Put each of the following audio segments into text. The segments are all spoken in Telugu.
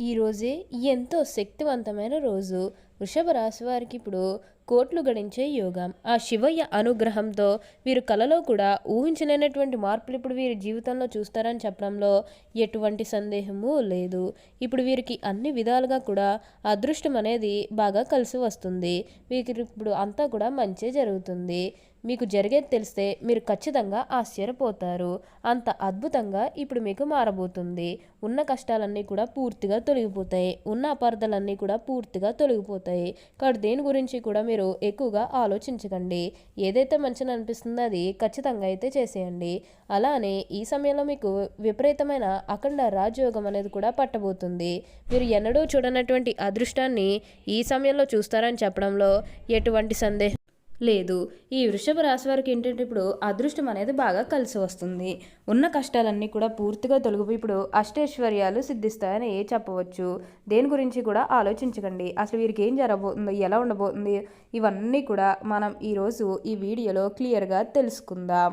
ఈరోజే ఎంతో శక్తివంతమైన రోజు. వృషభ రాశి వారికి ఇప్పుడు కోట్లు గడించే యోగం. ఆ శివయ్య అనుగ్రహంతో వీరు కలలో కూడా ఊహించలేనటువంటి మార్పులు ఇప్పుడు వీరి జీవితంలో చూస్తారని చెప్పడంలో ఎటువంటి సందేహము లేదు. ఇప్పుడు వీరికి అన్ని విధాలుగా కూడా అదృష్టం అనేది బాగా కలిసి వస్తుంది. వీరికి ఇప్పుడు అంతా కూడా మంచి జరుగుతుంది. మీకు జరిగేది తెలిస్తే మీరు ఖచ్చితంగా ఆశ్చర్యపోతారు. అంత అద్భుతంగా ఇప్పుడు మీకు మారబోతుంది. ఉన్న కష్టాలన్నీ కూడా పూర్తిగా తొలగిపోతాయి. ఉన్న అపార్థాలన్నీ కూడా పూర్తిగా తొలగిపోతాయి. కాబట్టి దేని గురించి కూడా మీరు ఎక్కువగా ఆలోచించకండి. ఏదైతే మంచిని అనిపిస్తుందో అది ఖచ్చితంగా అయితే చేసేయండి. అలానే ఈ సమయంలో మీకు విపరీతమైన అఖండ రాజయోగం అనేది కూడా పట్టబోతుంది. మీరు ఎన్నడూ చూడనటువంటి అదృష్టాన్ని ఈ సమయంలో చూస్తారని చెప్పడంలో ఎటువంటి సందేహం లేదు ఈ వృషభ రాశి వారికి ఏంటంటే ఇప్పుడు అదృష్టం అనేది బాగా కలిసి వస్తుంది. ఉన్న కష్టాలన్నీ కూడా పూర్తిగా తొలగిపోయి ఇప్పుడు అష్టైశ్వర్యాలు సిద్ధిస్తాయని చెప్పవచ్చు. దేని గురించి కూడా ఆలోచించకండి. అసలు వీరికి ఏం జరగబోతుందో ఎలా ఉండబోతుంది? ఇవన్నీ కూడా మనం ఈరోజు ఈ వీడియోలో క్లియర్గా తెలుసుకుందాం.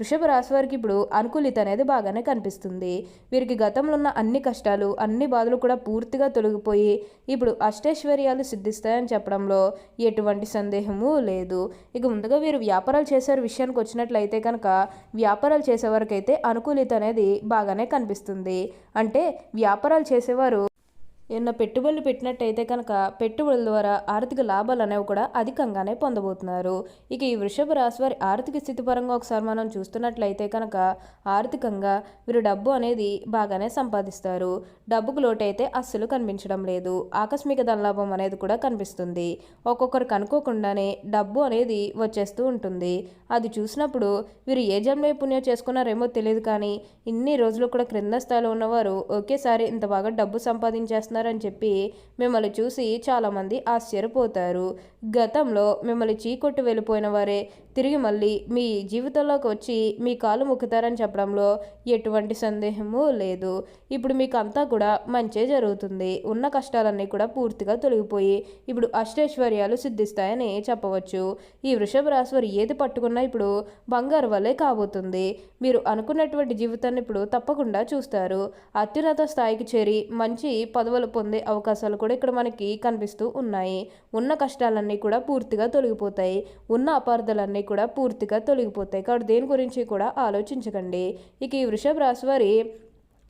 వృషభ రాశి వారికి ఇప్పుడు అనుకూలిత అనేది బాగానే కనిపిస్తుంది. వీరికి గతంలో ఉన్న అన్ని కష్టాలు అన్ని బాధలు కూడా పూర్తిగా తొలగిపోయి ఇప్పుడు అష్టైశ్వర్యాలు సిద్ధిస్తాయని చెప్పడంలో ఎటువంటి సందేహము లేదు. ఇక ముందుగా వీరు వ్యాపారాలు చేసే విషయానికి వచ్చినట్లయితే కనుక వ్యాపారాలు చేసేవారికైతే అనుకూలిత అనేది బాగానే కనిపిస్తుంది. అంటే వ్యాపారాలు చేసేవారు ఏమన్నా పెట్టుబడులు పెట్టినట్టయితే కనుక పెట్టుబడుల ద్వారా ఆర్థిక లాభాలు అనేవి కూడా అధికంగానే పొందబోతున్నారు. ఇక ఈ వృషభ రాశి వారి ఆర్థిక స్థితి పరంగా ఒకసారి మనం చూస్తున్నట్లయితే కనుక ఆర్థికంగా వీరు డబ్బు అనేది బాగానే సంపాదిస్తారు. డబ్బుకు లోటైతే అస్సలు కనిపించడం లేదు. ఆకస్మిక ధనలాభం అనేది కూడా కనిపిస్తుంది. ఒక్కొక్కరికి అనుకోకుండానే డబ్బు అనేది వచ్చేస్తూ ఉంటుంది. అది చూసినప్పుడు వీరు ఏ జన్మ పుణ్యం చేసుకున్నారేమో తెలియదు కానీ ఇన్ని రోజులు కూడా క్రింద స్థాయిలో ఉన్నవారు ఒకేసారి ఇంత బాగా డబ్బు సంపాదించేస్తున్నారు సంపాదించేస్తున్నారని చెప్పి మిమ్మల్ని చూసి చాలామంది ఆశ్చర్యపోతారు. గతంలో మిమ్మల్ని చీకొట్టు వెళ్ళిపోయిన వారే తిరిగి మళ్ళీ మీ జీవితంలోకి వచ్చి మీ కాలు ముక్కుతారని చెప్పడంలో ఎటువంటి సందేహము లేదు. ఇప్పుడు మీకు అంతా కూడా మంచే జరుగుతుంది. ఉన్న కష్టాలన్నీ కూడా పూర్తిగా తొలగిపోయి ఇప్పుడు అష్టైశ్వర్యాలు సిద్ధిస్తాయని చెప్పవచ్చు. ఈ వృషభ రాశి వారు ఏది పట్టుకున్నా ఇప్పుడు బంగారు వల్లే కాబోతుంది. మీరు అనుకున్నటువంటి జీవితాన్ని ఇప్పుడు తప్పకుండా చూస్తారు. అత్యున్నత స్థాయికి చేరి మంచి పదవులు పొందే అవకాశాలు కూడా ఇక్కడ మనకి కనిపిస్తూ ఉన్నాయి. ఉన్న కష్టాలన్నీ కూడా పూర్తిగా తొలగిపోతాయి. ఉన్న అపార్థాలన్నీ కూడా పూర్తిగా తొలగిపోతాయి. కాబట్టి దేని గురించి కూడా ఆలోచించకండి. ఇక ఈ వృషభ రాశి వారి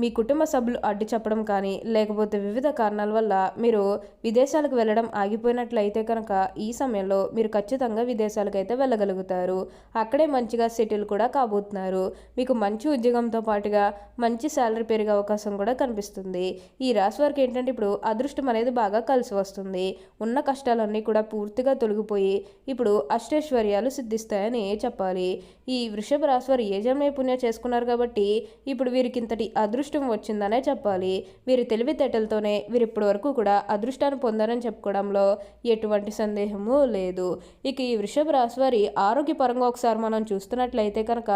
మీ కుటుంబ సభ్యులు అడ్డు చెప్పడం కానీ లేకపోతే వివిధ కారణాల వల్ల మీరు విదేశాలకు వెళ్ళడం ఆగిపోయినట్లయితే కనుక ఈ సమయంలో మీరు ఖచ్చితంగా విదేశాలకు అయితే వెళ్ళగలుగుతారు. అక్కడే మంచిగా సెటిల్ కూడా కాబోతున్నారు. మీకు మంచి ఉద్యోగంతో పాటుగా మంచి శాలరీ పెరిగే అవకాశం కూడా కనిపిస్తుంది. ఈ రాశి వారికి ఏంటంటే ఇప్పుడు అదృష్టం అనేది బాగా కలిసి వస్తుంది. ఉన్న కష్టాలన్నీ కూడా పూర్తిగా తొలగిపోయి ఇప్పుడు అష్టైశ్వర్యాలు సిద్ధిస్తాయని చెప్పాలి. ఈ వృషభ రాశి వారు ఏ నైపుణ్యం పుణ్యం చేసుకున్నారు కాబట్టి ఇప్పుడు వీరికి ఇంతటి అదృష్టం అదృష్టం వచ్చిందనే చెప్పాలి. వీరి తెలివితేటలతోనే వీరు ఇప్పటి వరకు కూడా అదృష్టాన్ని పొందారని చెప్పుకోవడంలో ఎటువంటి సందేహము లేదు. ఇక ఈ వృషభ రాశి వారి ఆరోగ్యపరంగా ఒకసారి మనం చూస్తున్నట్లయితే కనుక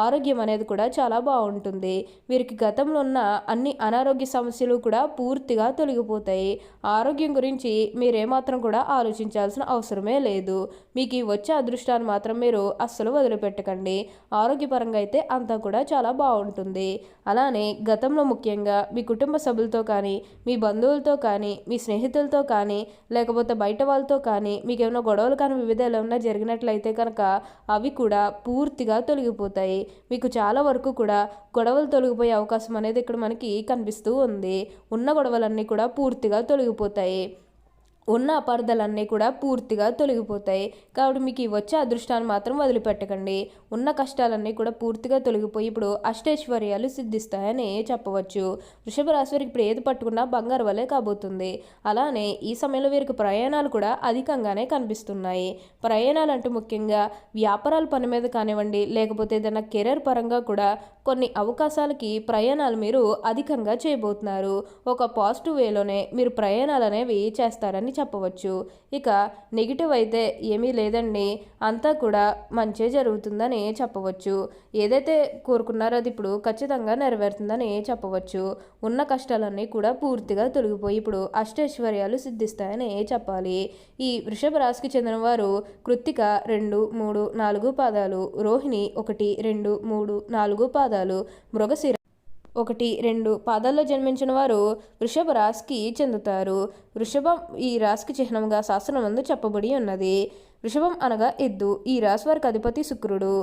ఆరోగ్యం అనేది కూడా చాలా బాగుంటుంది. వీరికి గతంలో ఉన్న అన్ని అనారోగ్య సమస్యలు కూడా పూర్తిగా తొలగిపోతాయి. ఆరోగ్యం గురించి మీరేమాత్రం కూడా ఆలోచించాల్సిన అవసరమే లేదు. మీకు వచ్చే అదృష్టాన్ని మాత్రం మీరు అస్సలు వదిలిపెట్టకండి. ఆరోగ్యపరంగా అయితే అంతా కూడా చాలా బాగుంటుంది. అలానే గతంలో ముఖ్యంగా మీ కుటుంబ సభ్యులతో కానీ మీ బంధువులతో కానీ మీ స్నేహితులతో కానీ లేకపోతే బయట వాళ్ళతో కానీ మీకు ఏమైనా గొడవలు కానీ వివిధ ఏమైనా జరిగినట్లయితే కనుక అవి కూడా పూర్తిగా తొలగిపోతాయి. మీకు చాలా వరకు కూడా గొడవలు తొలగిపోయే అవకాశం అనేది ఇక్కడ మనకి కనిపిస్తూ ఉంది. ఉన్న గొడవలన్నీ కూడా పూర్తిగా తొలగిపోతాయి. ఉన్న అపార్థాలన్నీ కూడా పూర్తిగా తొలగిపోతాయి. కాబట్టి మీకు ఈ వచ్చే అదృష్టాన్ని మాత్రం వదిలిపెట్టకండి. ఉన్న కష్టాలన్నీ కూడా పూర్తిగా తొలగిపోయి ఇప్పుడు అష్టైశ్వర్యాలు సిద్ధిస్తాయని చెప్పవచ్చు. వృషభ రాశి వారికి ఇప్పుడు ఏది పట్టుకున్నా బంగారు వలె కాబోతుంది. అలానే ఈ సమయంలో వీరికి ప్రయాణాలు కూడా అధికంగానే కనిపిస్తున్నాయి. ప్రయాణాలు అంటూ ముఖ్యంగా వ్యాపారాల పని మీద కానివ్వండి లేకపోతే ఏదైనా కెరీర్ పరంగా కూడా కొన్ని అవకాశాలకి ప్రయాణాలు మీరు అధికంగా చేయబోతున్నారు. ఒక పాజిటివ్ వేలోనే మీరు ప్రయాణాలు అనేవి చేస్తారని చెప్పవచ్చు. ఇక నెగిటివ్ అయితే ఏమీ లేదండి. అంతా కూడా మంచే జరుగుతుందని చెప్పవచ్చు. ఏదైతే కోరుకున్నారో అది ఇప్పుడు ఖచ్చితంగా నెరవేరుతుందని చెప్పవచ్చు. ఉన్న కష్టాలన్నీ కూడా పూర్తిగా తొలగిపోయి ఇప్పుడు అష్టైశ్వర్యాలు సిద్ధిస్తాయని చెప్పాలి. ఈ వృషభ రాశికి చెందిన వారు కృత్తిక రెండు మూడు నాలుగు పాదాలు రోహిణి ఒకటి రెండు మూడు నాలుగు పాదాలు మృగశిర ఒకటి రెండు పాదాల్లో జన్మించిన వారు వృషభ రాశికి చెందుతారు. వృషభం ఈ రాశికి చిహ్నంగా శాస్త్రమందు చెప్పబడి ఉన్నది. వృషభం అనగా ఎద్దు ఈ రాశి వారికి అధిపతి శుక్రుడు.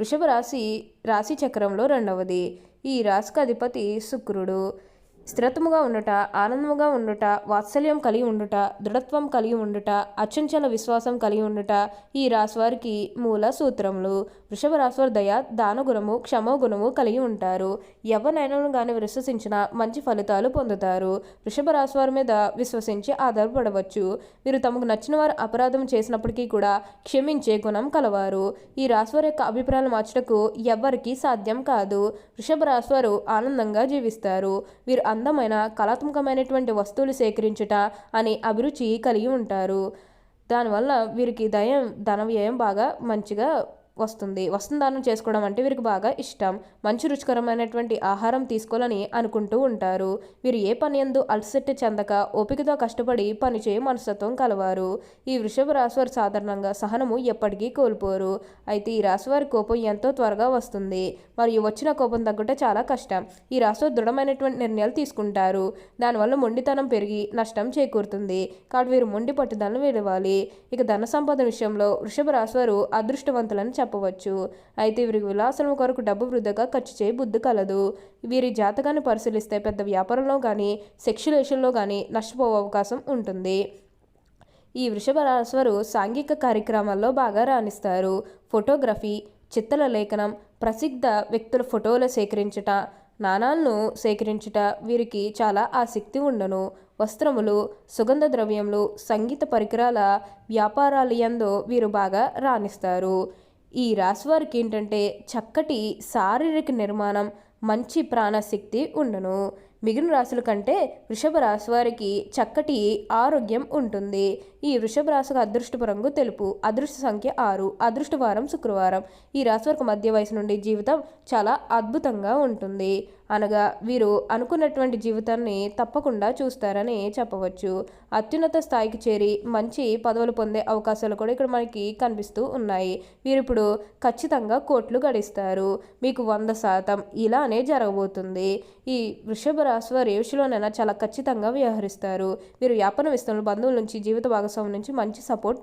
వృషభ రాశి రాశి చక్రంలో రెండవది. ఈ రాశికి అధిపతి శుక్రుడు. స్థిరత్వముగా ఉండుట ఆనందముగా ఉండుట వాత్సల్యం కలిగి ఉండుట దృఢత్వం కలిగి ఉండుట అచంచల విశ్వాసం కలిగి ఉండుట ఈ రాశివారికి మూల సూత్రములు. వృషభ రాశివారి దయ దానగుణము క్షమగుణము కలిగి ఉంటారు. ఎవరినైనా కానీ విశ్వసించిన మంచి ఫలితాలు పొందుతారు. వృషభ రాశివారి మీద విశ్వసించి ఆధారపడవచ్చు. వీరు తమకు నచ్చిన వారు అపరాధం చేసినప్పటికీ కూడా క్షమించే గుణం కలవారు. ఈ రాశివారి యొక్క అభిప్రాయాలు మార్చటకు ఎవ్వరికీ సాధ్యం కాదు. వృషభ రాశివారు ఆనందంగా జీవిస్తారు. వీరు అందమైన కళాత్మకమైనటువంటి వస్తువులు సేకరించుట అనే అభిరుచి కలిగి ఉంటారు. దానివల్ల వీరికి దయం ధన వ్యయం బాగా మంచిగా వస్తుంది. వస్తుందానం చేసుకోవడం అంటే వీరికి బాగా ఇష్టం. మంచి రుచికరమైనటువంటి ఆహారం తీసుకోవాలని అనుకుంటూ ఉంటారు. వీరు ఏ పని ఎందు అలసట చెందక ఓపికతో కష్టపడి పనిచేయ మనస్తత్వం కలవారు. ఈ వృషభ రాశివారు సాధారణంగా సహనము ఎప్పటికీ కోల్పోరు. అయితే ఈ రాశివారి కోపం ఎంతో త్వరగా వస్తుంది. మరియు వచ్చిన కోపం తగ్గట చాలా కష్టం. ఈ రాశివారు దృఢమైనటువంటి నిర్ణయాలు తీసుకుంటారు. దానివల్ల మొండితనం పెరిగి నష్టం చేకూరుతుంది. కాబట్టి వీరు మొండి పట్టుదలను విడవాలి ఇక ధన సంపద విషయంలో వృషభ రాశివారు అదృష్టవంతులని చెప్పవచ్చు. అయితే వీరికి విలాసం కొరకు డబ్బు వృద్ధగా ఖర్చు చేయ బుద్ధి కలదు. వీరి జాతకాన్ని పరిశీలిస్తే పెద్ద వ్యాపారంలో కానీ సెక్షులేషన్లో కానీ నష్టపోయే అవకాశం ఉంటుంది. ఈ వృషభ రాశివారు సాంఘిక కార్యక్రమాల్లో బాగా రాణిస్తారు. ఫోటోగ్రఫీ చిత్తల లేఖనం ప్రసిద్ధ వ్యక్తుల ఫోటోలు సేకరించట నాణాలను సేకరించుట వీరికి చాలా ఆసక్తి ఉండను. వస్త్రములు సుగంధ ద్రవ్యములు సంగీత పరికరాల వ్యాపారాలు ఎందు వీరు బాగా రాణిస్తారు. ఈ రాశివారికి ఏంటంటే చక్కటి శారీరక నిర్మాణం మంచి ప్రాణశక్తి ఉండను. మిగిలిన రాశుల కంటే వృషభ రాశి వారికి చక్కటి ఆరోగ్యం ఉంటుంది. ఈ వృషభ రాశికి అదృష్టపు రంగు తెలుపు అదృష్ట సంఖ్య ఆరు అదృష్టవారం శుక్రవారం. ఈ రాశి వారికి మధ్య వయసు నుండి జీవితం చాలా అద్భుతంగా ఉంటుంది. అనగా వీరు అనుకున్నటువంటి జీవితాన్ని తప్పకుండా చూస్తారని చెప్పవచ్చు. అత్యున్నత స్థాయికి చేరి మంచి పదవులు పొందే అవకాశాలు కూడా ఇక్కడ మనకి కనిపిస్తూ ఉన్నాయి. వీరు ఇప్పుడు ఖచ్చితంగా కోట్లు గడిస్తారు. మీకు వంద శాతం ఇలానే జరగబోతుంది. ఈ వృషభ రాశి వారు ఏ విషయంలోనైనా చాలా ఖచ్చితంగా వ్యవహరిస్తారు. వీరు వ్యాపార విస్తరణలు బంధువుల నుంచి జీవిత భాగస్వామి నుంచి మంచి సపోర్ట్